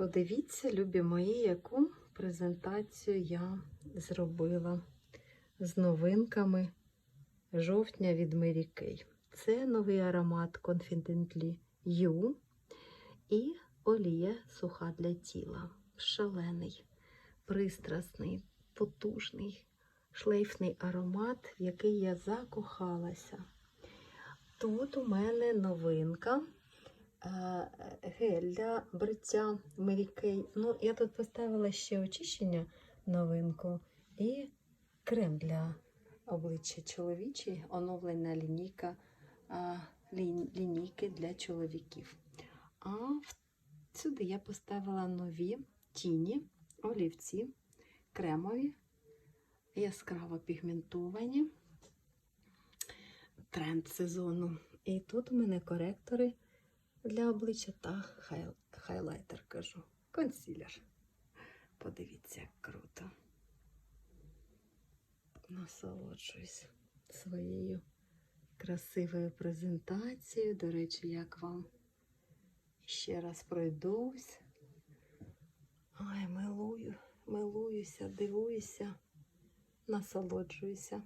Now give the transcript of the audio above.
Подивіться, любі мої, яку презентацію я зробила з новинками жовтня від Mary. Це новий аромат Confidently You і олія суха для тіла. Шалений, пристрасний, потужний, шлейфний аромат, в який я закохалася. Тут у мене новинка. Гель для бриття Kay. Ну, я тут поставила ще очищення новинку і крем для обличчя чоловічий, оновлена лінійка лінійки для чоловіків. А сюди я поставила нові тіні, олівці, кремові, яскраво пігментовані. Тренд сезону. І тут у мене коректори для обличчя та хай, хайлайтер кажу. Консілер. Подивіться, як круто. Насолоджуюсь своєю красивою презентацією. До речі, як вам ще раз пройдусь. Ай, милую, милуюся, дивуюся, насолоджуюся.